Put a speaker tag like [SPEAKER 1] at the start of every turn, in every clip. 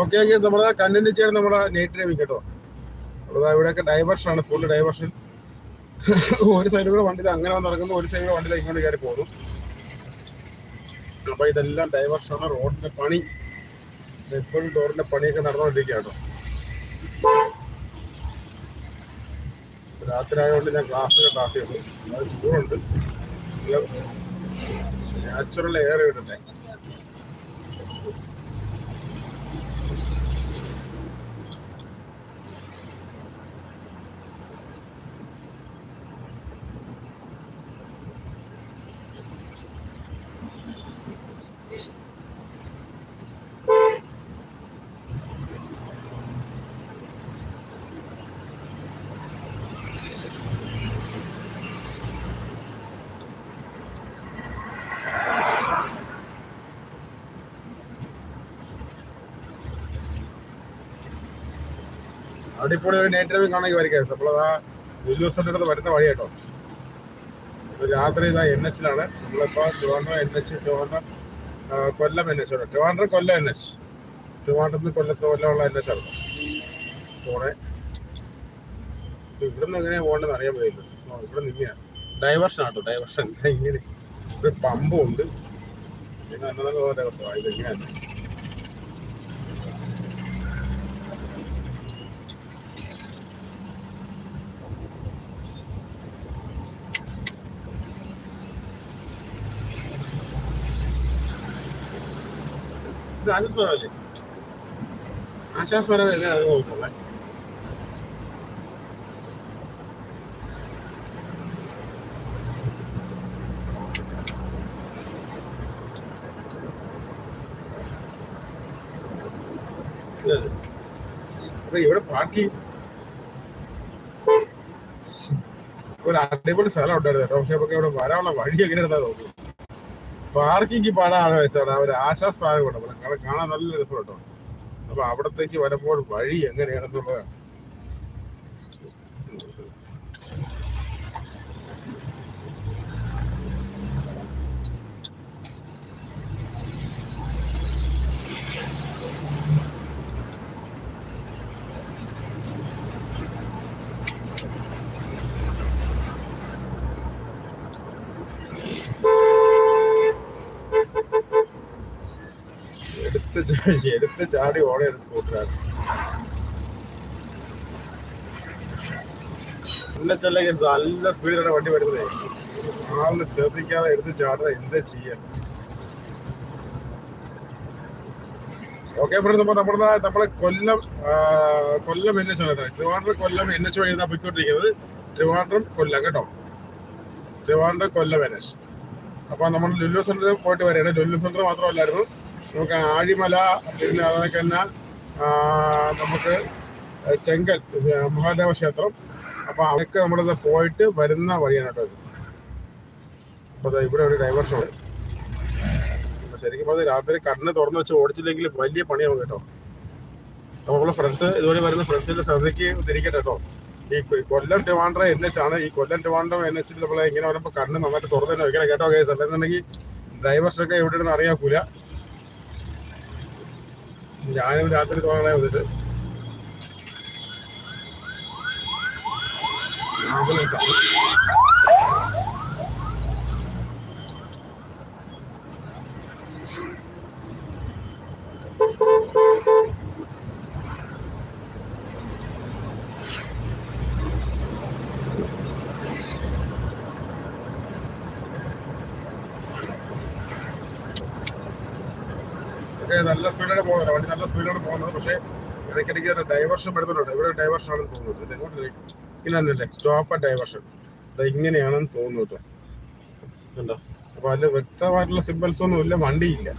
[SPEAKER 1] Okay okay നമ്മൾ continue ചെയ്യണം നമ്മുടെ നൈറ്റ് ഡ്രൈവിംഗ് കേട്ടോ. നമ്മളത് ഇവിടെയൊക്കെ ഡൈവേർഷൻ ആണ് ഫുൾ ഡൈവേർഷൻ ഒരു സൈഡിൽ കൂടെ വണ്ടി അങ്ങനെ വന്ന് നടക്കുന്നു ഒരു സൈഡിൽ വണ്ടിയിൽ ഇങ്ങോട്ട് കയറി പോകുന്നു. അപ്പൊ ഇതെല്ലാം ഡൈവേർഷൻ ആണ് റോഡിന്റെ പണി. എപ്പോഴും റോഡിന്റെ പണിയൊക്കെ നടന്നുകൊണ്ടിരിക്കുക കേട്ടോ. രാത്രി ആയതുകൊണ്ട് ഞാൻ ക്ലാസ് കാട്ടിയുള്ളൂ ചെയ്തു അത് ചൂടുണ്ട്. നാച്ചുറൽ എയർ കിട്ടട്ടെ ഇപ്പോൾ ഒരു നൈറ്റ് ഡ്രൈവിംഗ് കാണാൻ വരിക നമ്മളതാ ഉല്ലൂസിന്റെ അടുത്ത് വരുന്ന വഴി കേട്ടോ. രാത്രി ഇതാ എൻ എച്ചിലാണ് നമ്മളിപ്പോൾ Trivandrum N H Trivandrum Kollam N H ആണ്. ട്രിവാൻഡ്രം കൊല്ലം എൻ എച്ച് ട്രിവാൻഡ്രത്തിന് കൊല്ലത്ത് കൊല്ലമുള്ള എൻ എച്ച് ആണ്. പോണേ. ഇവിടെ നിന്ന് എങ്ങനെയാണ് പോകേണ്ടത് അറിയാൻ പറ്റില്ല ഇവിടെ നിന്ന് ഇങ്ങനെ ഡൈവർഷൻ ആട്ടോ ഡൈവർഷൻ ഇങ്ങനെ ഒരു പമ്പുണ്ട് ഉണ്ട്. അന്നതൊക്കെ എന്നതൊക്കെ ഇത് ആശാസ്മരം തന്നെ അത് നോക്കുള്ളേ അപ്പൊ ഇവിടെ ബാക്കി ഒരു അടിപൊളി സ്ഥലം ഉണ്ടായിരുന്നു പക്ഷെ ഇവിടെ വരാനുള്ള വഴി എങ്ങനെ എടുത്താൽ പാർക്കിംഗ് പാടാണ് വെച്ചാണ്. അവർ ആശാസ് പാർക്കുണ്ട് കാണാൻ നല്ല രസം കേട്ടോ അപ്പൊ അവിടത്തേക്ക് വരുമ്പോൾ വഴി എങ്ങനെയാണെന്നുള്ളതാണ് എടുത്ത് ചാടി ഓടെയാണ് സ്കൂട്ടറാണ്. നല്ല ചെല്ല നല്ല സ്പീഡിലാണ് വണ്ടി വരുന്നത്. ആളിന് ശ്രദ്ധിക്കാതെ എടുത്ത് ചാടുക എന്താ ചെയ്യാൻ? ഓക്കെ ഫ്രണ്ട്സ് അപ്പൊ നമ്മുടെ നമ്മളെ കൊല്ലം കൊല്ലം എൻ എച്ച് ആണ് കേട്ടോ. ട്രിവാൻഡ്രം കൊല്ലം എൻ എച്ച് വഴി പോയിക്കൊണ്ടിരിക്കുന്നത്. ട്രിവാൻഡ്രം കൊല്ലം കേട്ടോ. ട്രിവാൻഡ്രം കൊല്ലം എൻ എച്ച് അപ്പൊ നമ്മൾ ലുല്ലു സെന്റർ പോയിട്ട് വരികയാണ്. ലുല്ലു സെന്റർ മാത്രമല്ലായിരുന്നു നമുക്ക് ആഴിമല പിന്നെ അതൊക്കെ തന്നെ നമുക്ക് ചെങ്കൽ മഹാദേവ ക്ഷേത്രം. അപ്പൊ അവിടേക്ക് നമ്മളിത് പോയിട്ട് വരുന്ന വഴിയാണ് കേട്ടോ. അപ്പൊ ഇവിടെ ഒരു ഡൈവേർഷൻ ഉണ്ട്. ശരിക്കും പറഞ്ഞാൽ രാത്രി കണ്ണ് തുറന്നു വെച്ച് ഓടിച്ചില്ലെങ്കിൽ വലിയ പണിയാവും കേട്ടോ. അപ്പൊ നമ്മളെ ഫ്രണ്ട്സ് ഇതുവരെ വരുന്ന ഫ്രണ്ട്സിന്റെ ശ്രദ്ധയ്ക്ക് തിരിക്കട്ടെ കേട്ടോ. ഈ കൊല്ലം ട്രിവാൻഡ്രം എൻ എച്ച് ആണ്. ഈ കൊല്ലം ട്രിവാൻഡ്രം എൻ എച്ചിൽ നമ്മളെ ഇങ്ങനെ വരുമ്പോൾ കണ്ണ് നന്നായിട്ട് തുറന്നു തന്നെ വെക്കണം കേട്ടോ കേസ് അല്ലെന്നുണ്ടെങ്കിൽ ഡ്രൈവേഴ്സൊക്കെ എവിടെയാണെന്ന് അറിയാക്കൂല കൂല. ഞാനും രാത്രി തോന്നണേ വന്നിട്ട് ആണ് ഒക്കെ നല്ല സ്പീഡിലാണ് പോകുന്നത് വണ്ടി നല്ല സ്പീഡിലാണ് പോകുന്നത് പക്ഷേ ഇടയ്ക്കിടയ്ക്ക് തന്നെ ഡൈവർഷൻ വരുന്നുണ്ട്. ഇവിടെ ഡൈവർഷൻ ആണെന്ന് തോന്നുന്നു. എങ്ങോട്ട് ഇല്ലല്ലേ സ്റ്റോപ്പ് ഡൈവർഷൻ അത് ഇങ്ങനെയാണെന്ന് തോന്നുന്നു കേട്ടോ. കണ്ടോ? അപ്പൊ അതിൽ വ്യക്തമായിട്ടുള്ള സിമ്പിൾസ് ഒന്നും ഇല്ല വണ്ടിയില്ല.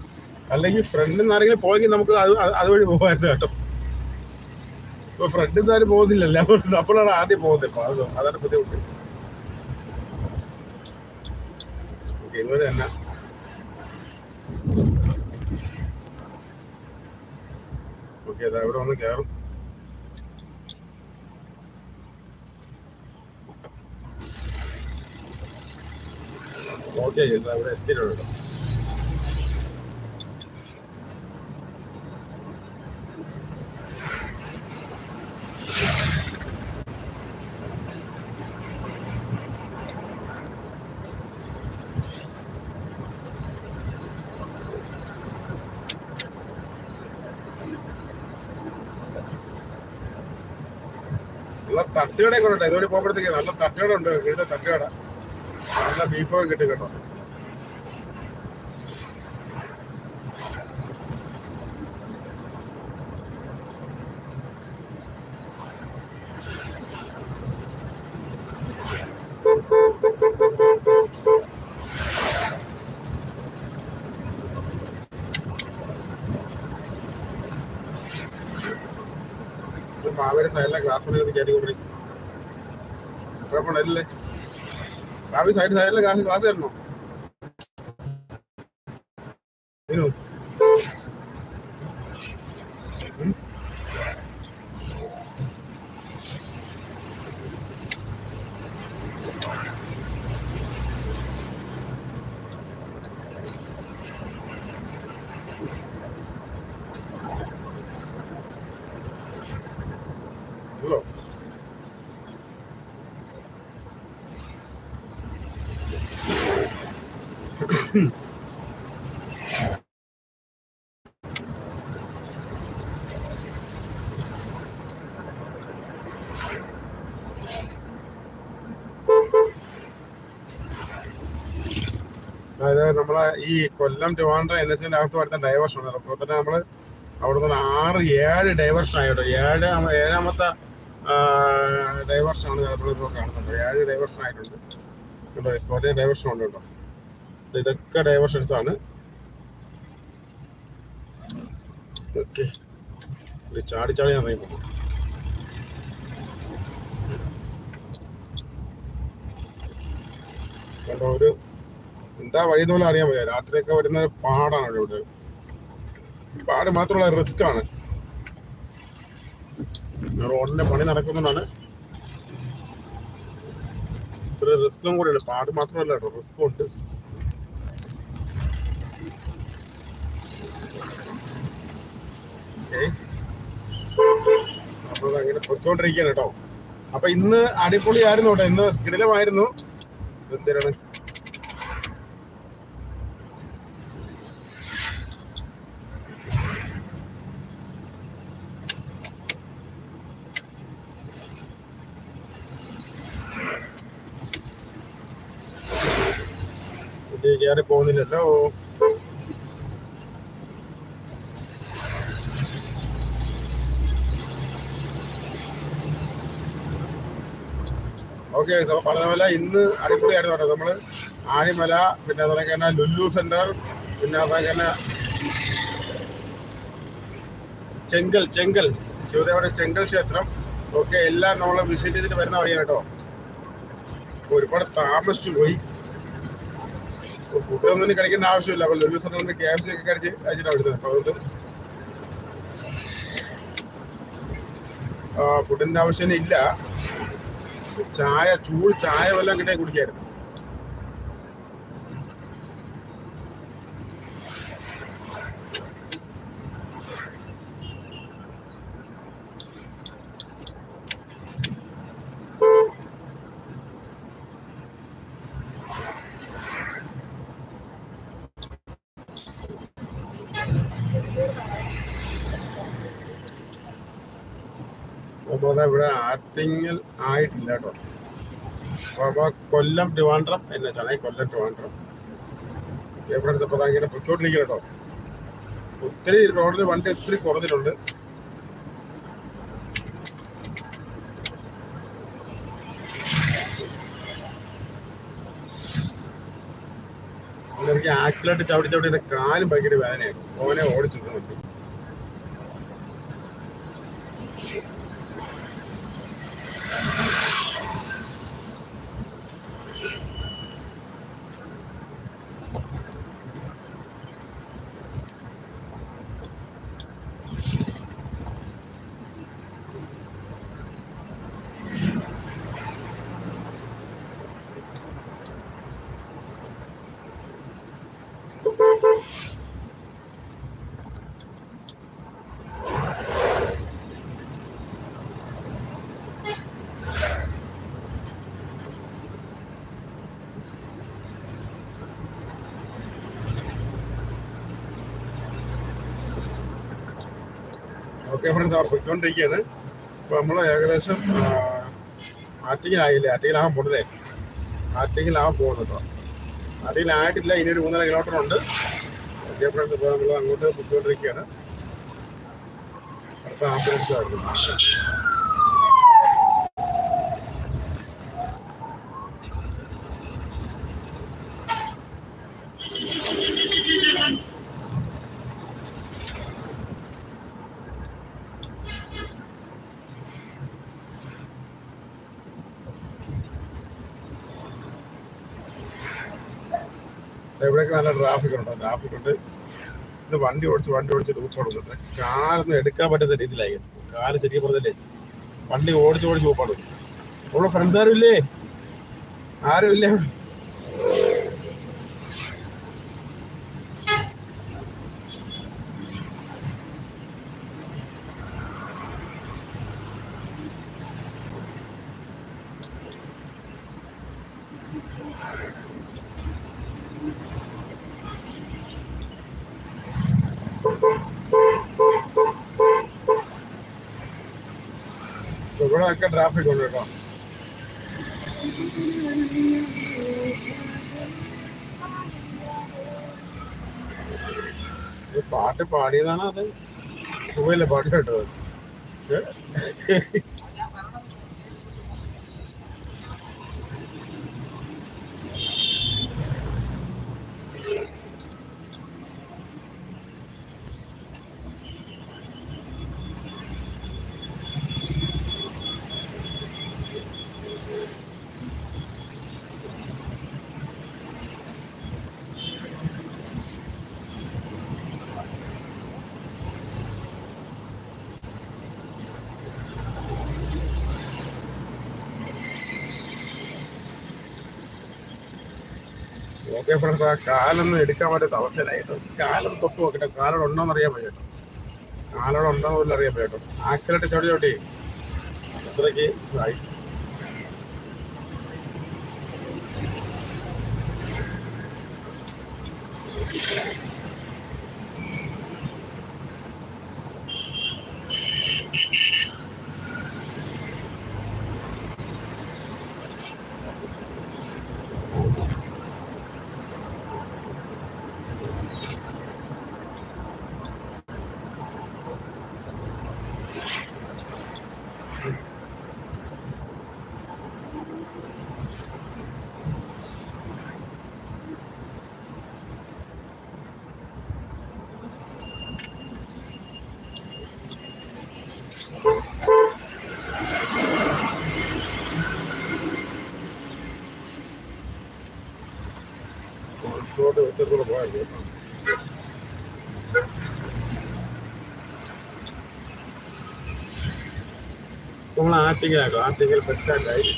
[SPEAKER 1] അല്ലെങ്കിൽ ഫ്രണ്ടിൽ നിന്ന് ആരെങ്കിലും പോയെങ്കിൽ നമുക്ക് അത് അത് അതുവഴി പോകാമായിരുന്നു കേട്ടോ. ഇപ്പൊ ഫ്രണ്ടിൽ നിന്ന് ആരും പോകുന്നില്ലല്ലോ. നമ്മളാണ് ആദ്യം പോകുന്നത്. ഇപ്പൊ അത് അതാണ് ബുദ്ധിമുട്ട്. ഇങ്ങനെ തന്നെ ഓക്കെ അതാ ഇവിടെ വന്ന് കയറും ഓക്കെ ഇവിടെ എത്തിയിട്ടുണ്ട്. തട്ടുകടയൊക്കെ ഉണ്ട്. ഇതുവരെ പോകുമ്പോഴത്തേക്ക് നല്ല തട്ടുകട ഉണ്ട്. വീട്ടിലെ തട്ടുകട. നല്ല ബീഫൊക്കെ കിട്ടും കേട്ടോ. മാവേരി സൈഡിലെ ഗ്ലാസ് പണി ഒന്ന് കയറ്റി കൊണ്ടിരിക്കും കുഴപ്പമുണ്ടല്ലേ ഭാവി സൈഡ് സൈഡിലെ ഗ്ലാസ് ഗ്ലാസ് തരണോ അതായത് നമ്മളെ ഈ കൊല്ലം ട്രിവാൻഡ്ര എൻ എസ് എന്റെ അകത്ത് വരുന്ന ഡൈവേർഷൻ ആണ്. അപ്പോൾ തന്നെ നമ്മൾ അവിടെ നിന്ന് ആറ് ഏഴ് ഡൈവേർഷൻ ആയിട്ടോ ഏഴ് ഏഴാമത്തെ ഡൈവേർഷൻ ആണ് നമ്മളിപ്പോൾ കാണുന്നത്. ഏഴ് ഡൈവേർഷൻ ആയിട്ടുണ്ട്. കേട്ടോ ഡൈവേർഷൻ ഉണ്ട് കേട്ടോ. ഇതൊക്കെ ഡൈവേർഷൻസ് ആണ്. ഓക്കെ. ചാടി ചാടി അറിയുമ്പോൾ കണ്ടോ ഒരു എന്താ വഴി പോലെ അറിയാൻ പറ്റില്ല രാത്രിയൊക്കെ വരുന്ന പാടാണ് ഇവിടെ. പാട് മാത്രമുള്ള റിസ്ക് ആണ്. റോഡിന്റെ പണി നടക്കുന്നതാണ് ഇത്ര റിസ്ക്കും കൂടിയുണ്ട് പാട് മാത്രമല്ല കേട്ടോ റിസ്ക്കും ഉണ്ട്. അപ്പോൾ അങ്ങനെ പൊയ്ക്കൊണ്ടിരിക്കുകയാണ് കേട്ടോ. അപ്പൊ ഇന്ന് അടിപൊളിയായിരുന്നു കേട്ടോ. ഇന്ന് കിടിലമായിരുന്നു. എന്തിനാണ് കയറി പോകുന്നില്ലല്ലോ. ഓക്കെ പറഞ്ഞ പോലെ ഇന്ന് അടിപൊളിയായിട്ട് കേട്ടോ നമ്മൾ ആണിമല പിന്നെ അതുപോലെ തന്നെ ലുല്ലു സെന്റർ പിന്നെ അതുപോലെ തന്നെ ചെങ്കൽ ചെങ്കൽ ശിവദേവയുടെ ചെങ്കൽ ക്ഷേത്രം. ഒക്കെ എല്ലാം നമ്മൾ വിസിറ്റ് ചെയ്തിട്ട് വരുന്ന വഴിയാണ് കേട്ടോ. ഒരുപാട് താമസിച്ചു പോയി. ഫുഡ് ഒന്നും കഴിക്കേണ്ട ആവശ്യമില്ല. അപ്പൊ ലുല്ലു സെന്ററിൽ നിന്ന് കെ എഫ് സി ഒക്കെ കഴിച്ച് കഴിച്ചിട്ടാണ് വരുന്നത്. അപ്പൊ അതുകൊണ്ട് ഫുഡിന്റെ ആവശ്യം ഇല്ല. ചായ ചൂട് ചായ വല്ലതും കിട്ടിയാൽ കുടിക്കായിരുന്നു. ഇവിടെ ആറ്റിങ്ങൽ ആയിട്ടില്ല കേട്ടോ. അപ്പോൾ അപ്പൊ കൊല്ലം ട്രിവാൻഡ്രം എന്നെ ചാണേ കൊല്ലം ട്രിവാൻഡ്രം. ഏപ്രിൽ എടുത്തപ്പോ ഇങ്ങനെ പൊയ്ക്കോണ്ടിരിക്കുക കേട്ടോ. ഒത്തിരി റോഡിൽ വണ്ടി ഒത്തിരി കുറഞ്ഞിട്ടുണ്ട് എനിക്ക് ആക്സിലേറ്റ് ചവിട്ടി ചവിട്ടി എന്റെ കാലും ഭയങ്കര വേദനയായി ഓനെ ഓടിച്ചിട്ടുണ്ട് ഫ്രണ്ട്സ് അവർ പോയിക്കൊണ്ടിരിക്കുകയാണ്. അപ്പോൾ നമ്മൾ ഏകദേശം ആറ്റിങ്ങിലായില്ലേ? ആറ്റിങ്ങിലാകാൻ പോണല്ലേ ആറ്റിങ്ങിലാകാൻ പോകുന്നത് ആറ്റിങ്ങിലായിട്ടില്ല ഇനി ഒരു മൂന്നര കിലോമീറ്റർ ഉണ്ട്. ഫ്രണ്ട്സ് ഇപ്പോൾ നമ്മൾ അങ്ങോട്ട് പോയിക്കൊണ്ടിരിക്കുകയാണ്. അടുത്ത ആംബുലൻസ് ആയിരുന്നു. എവിടെയൊക്കെ നല്ല ട്രാഫിക് ഉണ്ട്? ട്രാഫിക് ഉണ്ട്. ഇത് വണ്ടി ഓടിച്ച് വണ്ടി ഓടിച്ച് ഊപ്പാടുന്നുണ്ട് കാലൊന്നും എടുക്കാൻ പറ്റുന്ന രീതിയിലായി. കാൽ ശരിക്കും പറഞ്ഞില്ലേ വണ്ടി ഓടിച്ച് ഓടിച്ച് ഊപ്പാട് അവിടെ ഫ്രണ്ട്സ് ആരും ഇല്ലേ? ആരും ഇല്ലേ? ഇവിടെ ഒക്കെ ട്രാഫിക് ഉണ്ട് കേട്ടോ. പാട്ട് പാടിയതാണോ അത്? സുഖമില്ല പാട്ട് കേട്ടത് ഓക്കെ ഫ്രണ്ട്സ് ആ കാലൊന്നും എടുക്കാൻ പറ്റാത്ത അവസ്ഥയിലായിട്ട്. കാലം തൊട്ട് നോക്കട്ടെ കാലോട് ഉണ്ടോന്ന് അറിയാൻ പറ്റും കാലോട് ഉണ്ടോ പോലും അറിയാൻ പറ്റും ആക്സിലേറ്റ് ചവിട്ടി ചവിട്ടി. അത്രയ്ക്ക് ആയി റോഡ് ആറ്റിങ്ങലാട്ടോ ആറ്റിങ്ങൽ ബസ് സ്റ്റാൻഡായി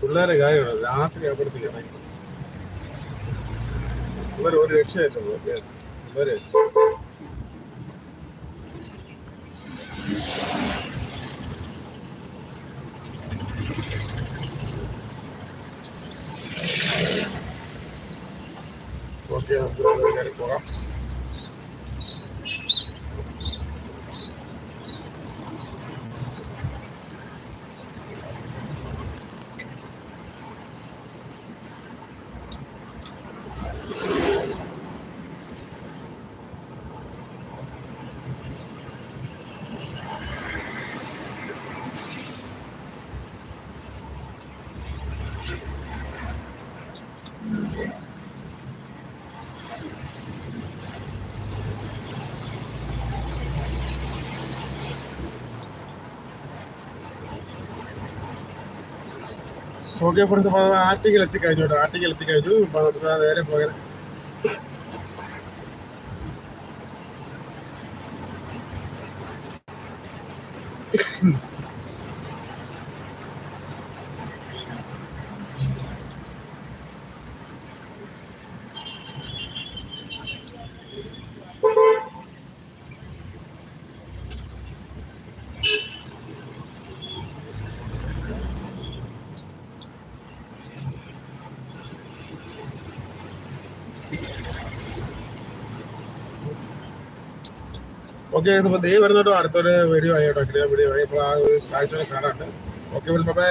[SPEAKER 1] പിള്ളേരെ കാര്യമാണ്. രാത്രി ആകുമ്പോഴത്തേക്ക് ഇറങ്ങി. പിള്ളേർ ഒരു രക്ഷയായിട്ടുള്ളൂ പിള്ളേര് ഓക്കെ ഓക്കെ ഫ്രണ്ട്സ് അപ്പോൾ ആറ്റിങ്ങൽ എത്തിക്കഴിഞ്ഞു കേട്ടോ. ആറ്റിങ്ങൽ എത്തിക്കഴിഞ്ഞു. നേരെ പോകാൻ ഓക്കെ അപ്പോൾ ദേ വരുന്നോട്ടോ അടുത്തൊരു വീഡിയോ ആയിട്ടോ വീഡിയോ ആയി. അപ്പോൾ ആ ഒരു കാഴ്ച കാണാണ്ട് ഓക്കെ ബൈ